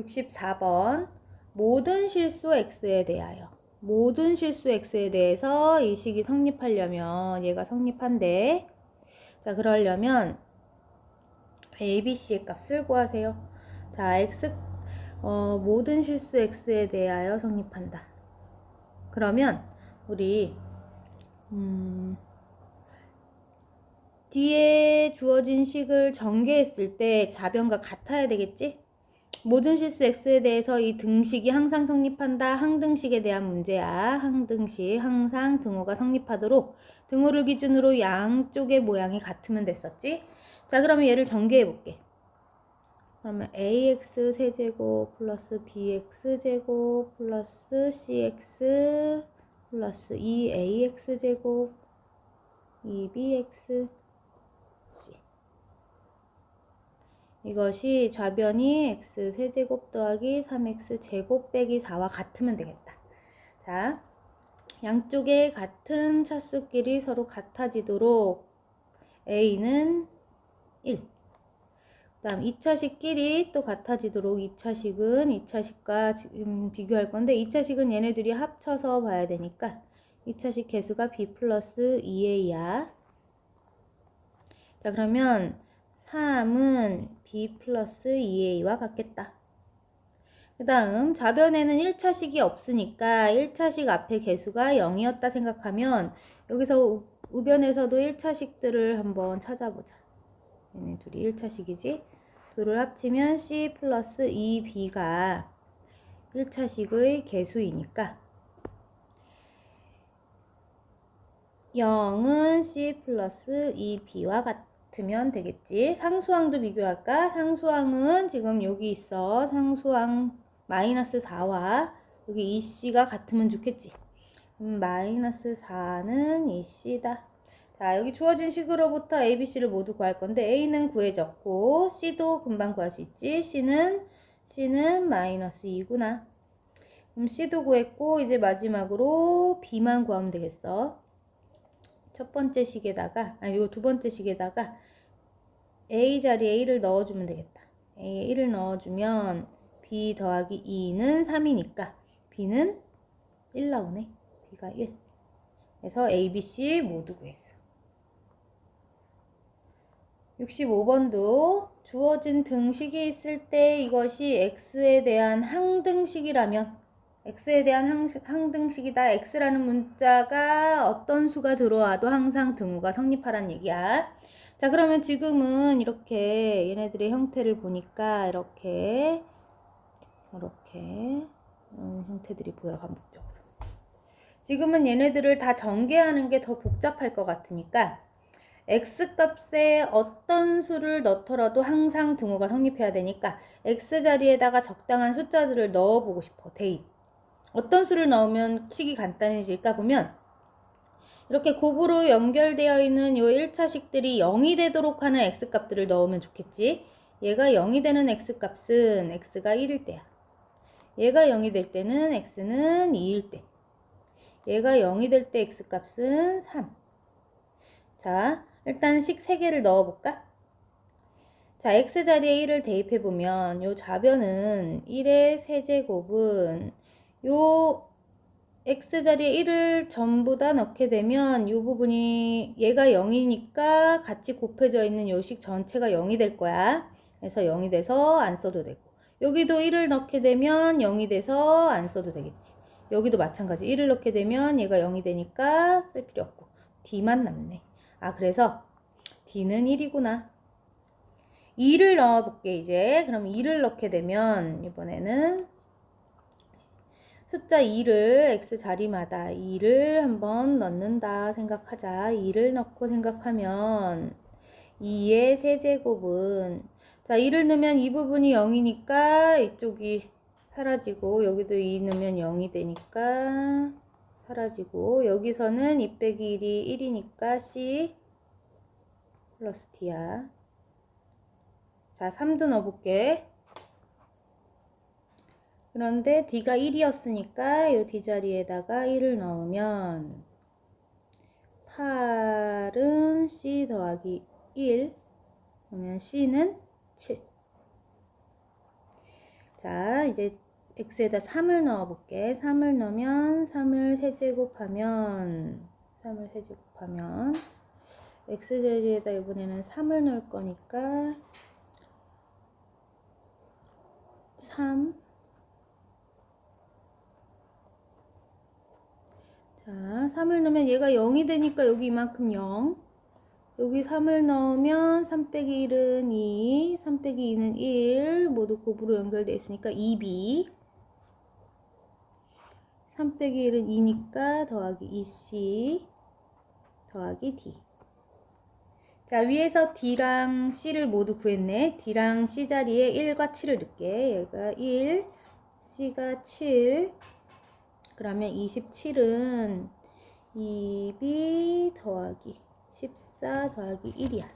64번 모든 실수 x에 대하여 모든 실수 x에 대해서 이 식이 성립하려면 얘가 성립한대. 자, 그러려면 abc의 값을 구하세요. 자, x 어, 모든 실수 x에 대하여 성립한다. 그러면 우리 음, 뒤에 주어진 식을 전개했을 때 좌변과 같아야 되겠지? 모든 실수 x에 대해서 이 등식이 항상 성립한다. 항등식에 대한 문제야. 항등식 항상 등호가 성립하도록 등호를 기준으로 양쪽의 모양이 같으면 됐었지. 자, 그러면 얘를 전개해 볼게. 그러면 ax 세제곱 플러스 bx 제곱 플러스 cx 플러스 2ax 제곱 2bx c 이것이 좌변이 x 세제곱 더하기 3x 제곱 빼기 4와 같으면 되겠다. 자, 양쪽에 같은 차수끼리 서로 같아지도록 a는 1. 그 다음 2차식끼리 또 같아지도록 2차식은 2차식과 지금 비교할 건데 2차식은 얘네들이 합쳐서 봐야 되니까 2차식 개수가 b 플러스 2a야. 자, 그러면 3은 b 플러스 2a와 같겠다. 그 다음 좌변에는 1차식이 없으니까 1차식 앞에 개수가 0이었다 생각하면 여기서 우, 우변에서도 1차식들을 한번 찾아보자. 얘네 둘이 1차식이지. 둘을 합치면 c 플러스 2b가 1차식의 개수이니까 0은 c 플러스 2b와 같 으면 되겠지. 상수항도 비교할까? 상수항은 지금 여기 있어. 상수항 마이너스 4와 여기 2c가 같으면 좋겠지. 음, 마이너스 4는 2c다. 자, 여기 주어진 식으로부터 A, B, C를 모두 구할 건데 A는 구해졌고 C도 금방 구할 수 있지. C는 C는 마이너스 2구나. 그럼 C도 구했고 이제 마지막으로 B만 구하면 되겠어. 첫 번째 식에다가 아 이거 두 번째 식에다가 A 자리에 1을 넣어주면 되겠다. A에 1을 넣어주면 B 더하기 2는 3이니까 B는 1 나오네. B가 1. 그래서 A, B, C 모두 구했어. 65번도 주어진 등식이 있을 때 이것이 x에 대한 항등식이라면 x에 대한 항등식이다. x라는 문자가 어떤 수가 들어와도 항상 등호가 성립하란 얘기야. 자, 그러면 지금은 이렇게 얘네들의 형태를 보니까 이렇게 이렇게 음, 형태들이 보여 반복적으로. 지금은 얘네들을 다 전개하는 게 더 복잡할 것 같으니까 x값에 어떤 수를 넣더라도 항상 등호가 성립해야 되니까 x 자리에다가 적당한 숫자들을 넣어보고 싶어 대입 어떤 수를 넣으면 식이 간단해질까 보면 이렇게 곱으로 연결되어 있는 요 1차식들이 0이 되도록 하는 x값들을 넣으면 좋겠지. 얘가 0이 되는 x값은 x가 1일 때야. 얘가 0이 될 때는 x는 2일 때 얘가 0이 될 때 x값은 3 자, 일단 식 3개를 넣어볼까? 자, x 자리에 1을 대입해보면 요 좌변은 1의 세제곱은 요 x 자리에 1을 전부 다 넣게 되면 요 부분이 얘가 0이니까 같이 곱해져 있는 요식 전체가 0이 될 거야. 그래서 0이 돼서 안 써도 되고 여기도 1을 넣게 되면 0이 돼서 안 써도 되겠지. 여기도 마찬가지 1을 넣게 되면 얘가 0이 되니까 쓸 필요 없고 D만 남네. 아, 그래서 D는 1이구나. 2를 넣어볼게, 이제. 그럼 2를 넣게 되면, 이번에는 숫자 2를 x 자리마다 2를 한번 넣는다 생각하자. 2를 넣고 생각하면 2의 세제곱은 자 2를 넣으면 이 부분이 0이니까 이쪽이 사라지고 여기도 2 넣으면 0이 되니까 사라지고 여기서는 2 빼기 1이 1이니까 C 플러스 D야. 자 3도 넣어볼게. 그런데 D가 1이었으니까 이 D 자리에다가 1을 넣으면 8은 C 더하기 1 그러면 C는 7 자, 이제 x에다 3을 넣어 볼게. 3을 넣으면 3을 세제곱하면 3을 세제곱하면 x 자리에다 이번에는 3을 넣을 거니까 3 자, 3을 넣으면 얘가 0이 되니까 여기 이만큼 0 여기 3을 넣으면 3 빼기 1은 2, 3 빼기 2는 1, 모두 곱으로 연결되어 있으니까 2b. 3 빼기 1은 2니까 더하기 2c, 더하기 d. 자, 위에서 d랑 c를 모두 구했네. d랑 c 자리에 1과 7을 넣게. 얘가 1, c가 7. 그러면 27은 2b 더하기 14 더하기 1이야.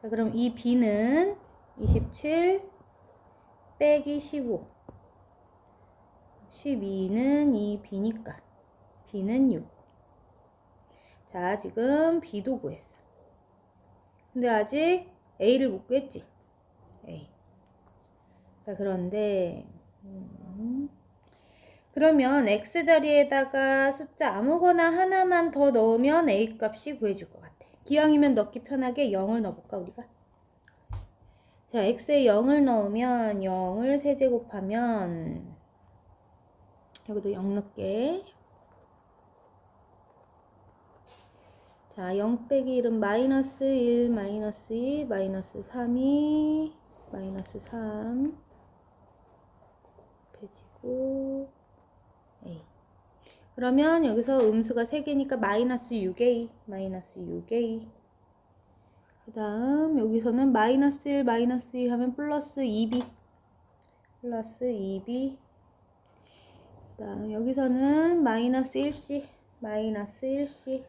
자, 그럼 이 b는 27 빼기 15. 12는 이 b니까 b는 6. 자, 지금 b도 구했어. 근데 아직 a를 못 구했지? a. 자, 그런데 음, 그러면 x 자리에다가 숫자 아무거나 하나만 더 넣으면 a 값이 구해질 것 같아. 기왕이면 넣기 편하게 0을 넣어볼까 우리가? 자, x에 0을 넣으면 0을 세제곱하면 여기도 0 넣게. 자, 0 빼기 1은 마이너스 1, 마이너스 2, 마이너스 3이 마이너스 3 곱해지고 A. 그러면 여기서 음수가 3개니까 마이너스 6A, 마이너스 6A. 그 다음 여기서는 마이너스 1, 마이너스 2 하면 플러스 2B, 플러스 2B. 그 다음 여기서는 마이너스 1C, 마이너스 1C,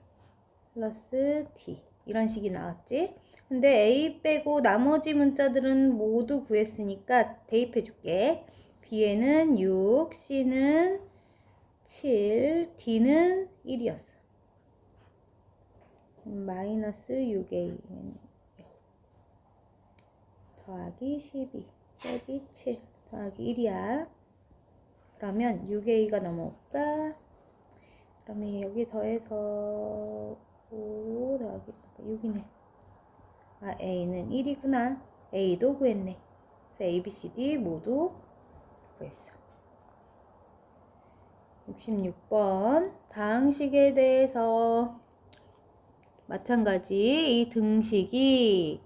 플러스 D. 이런 식이 나왔지. 근데 A 빼고 나머지 문자들은 모두 구했으니까 대입해 줄게. B에는 6, C는 7, D는 1이었어. 마이너스 6A 더하기 12 빼기 7 더하기 1이야. 그러면 6A가 넘어올까? 그러면 여기 더해서 5 더하기 6이네. 아, A는 1이구나. A도 구했네. 그래서 A, B, C, D 모두 구했어. 66번 다항식에 대해서 마찬가지 이 등식이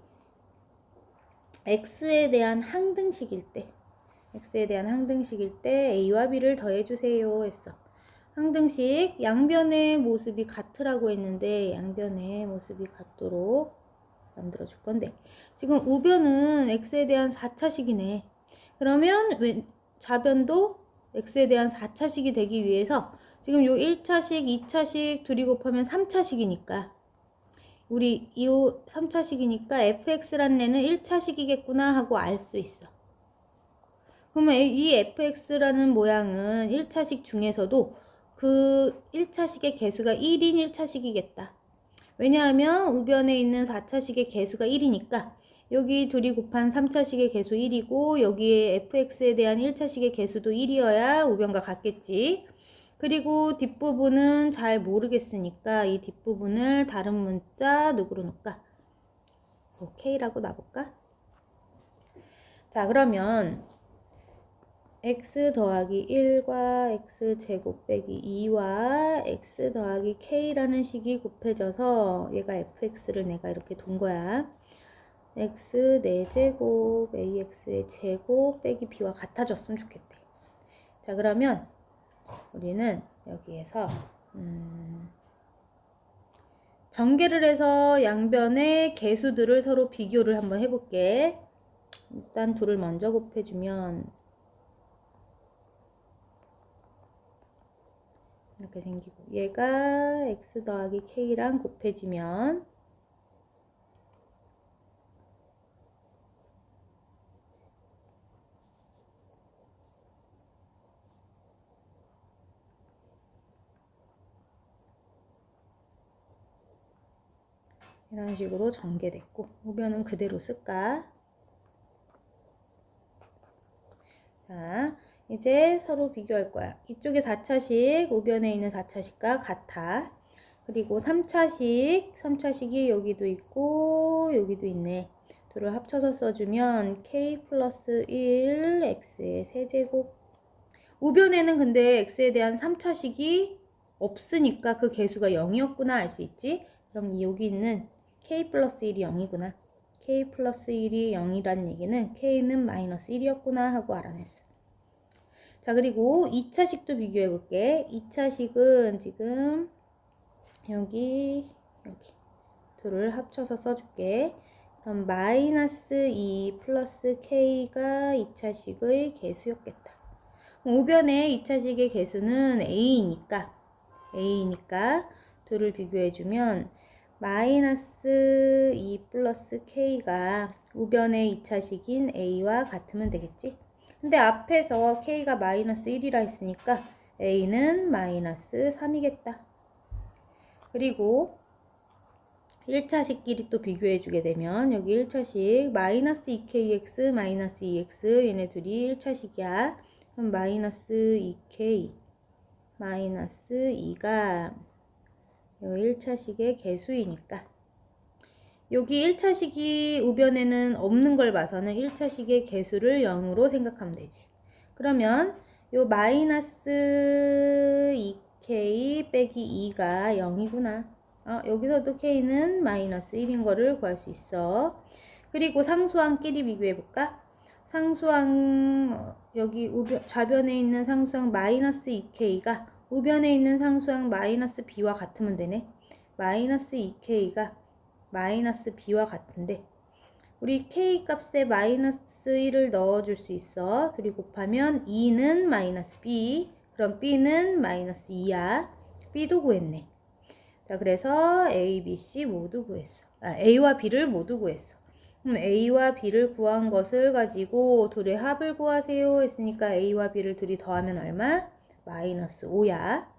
x에 대한 항등식일 때 x에 대한 항등식일 때 a와 b를 더해 주세요 했어. 항등식 양변의 모습이 같으라고 했는데 양변의 모습이 같도록 만들어 줄 건데 지금 우변은 x에 대한 4차식이네. 그러면 왜 좌변도 x에 대한 4차식이 되기 위해서 지금 요 1차식, 2차식 둘이 곱하면 3차식이니까 우리 이 3차식이니까 fx라는 애는 1차식이겠구나 하고 알 수 있어. 그러면 이 fx라는 모양은 1차식 중에서도 그 1차식의 개수가 1인 1차식이겠다. 왜냐하면 우변에 있는 4차식의 개수가 1이니까 여기 둘이 곱한 3차식의 개수 1이고 여기에 fx에 대한 1차식의 개수도 1이어야 우변과 같겠지. 그리고 뒷부분은 잘 모르겠으니까 이 뒷부분을 다른 문자 누구로 놓을까? 뭐 K라고 놔볼까? 자 그러면 x 더하기 1과 x 제곱 빼기 2와 x 더하기 k라는 식이 곱해져서 얘가 fx를 내가 이렇게 둔 거야. X 4제곱 ax의 제곱 빼기 b와 같아졌으면 좋겠대. 자 그러면 우리는 여기에서 음, 전개를 해서 양변의 개수들을 서로 비교를 한번 해볼게. 일단 둘을 먼저 곱해주면 이렇게 생기고 얘가 x 더하기 k랑 곱해지면 이런 식으로 전개됐고 우변은 그대로 쓸까? 자, 이제 서로 비교할 거야. 이쪽에 4차식, 우변에 있는 4차식과 같아. 그리고 3차식, 3차식이 여기도 있고, 여기도 있네. 둘을 합쳐서 써주면 k 플러스 1 x의 세제곱. 우변에는 근데 x에 대한 3차식이 없으니까 그 개수가 0이었구나 알 수 있지? 그럼 여기 있는 k 플러스 1이 0이구나. k 플러스 1이 0이란 얘기는 k는 마이너스 1이었구나 하고 알아냈어. 자, 그리고 2차식도 비교해 볼게. 2차식은 지금 여기, 여기 둘을 합쳐서 써줄게. 그럼 마이너스 2 플러스 k가 2차식의 개수였겠다. 우변의 2차식의 개수는 a니까, a니까 둘을 비교해주면 마이너스 2 플러스 k가 우변의 2차식인 a와 같으면 되겠지? 근데 앞에서 k가 마이너스 1이라 했으니까 a는 마이너스 3이겠다. 그리고 1차식끼리 또 비교해 주게 되면 여기 1차식 마이너스 2kx 마이너스 2x 얘네 둘이 1차식이야. 그럼 마이너스 2k 마이너스 2가 여기 1차식의 개수이니까 여기 1차식이 우변에는 없는 걸 봐서는 1차식의 개수를 0으로 생각하면 되지. 그러면 요 마이너스 2k 빼기 2가 0이구나. 어, 여기서도 k는 마이너스 1인 거를 구할 수 있어. 그리고 상수항끼리 비교해 볼까? 상수항 어, 여기 우변, 좌변에 있는 상수항 마이너스 2k가 우변에 있는 상수항 마이너스 b와 같으면 되네. 마이너스 2k가 마이너스 b와 같은데 우리 k 값에 마이너스 1을 넣어줄 수 있어. 둘이 곱하면 2는 마이너스 b 그럼 b는 마이너스 2야. b도 구했네. 자 그래서 a, b, c 모두 구했어. 아, a와 b를 모두 구했어. 그럼 a와 b를 구한 것을 가지고 둘의 합을 구하세요 했으니까 a와 b를 둘이 더하면 얼마? 마이너스 5야.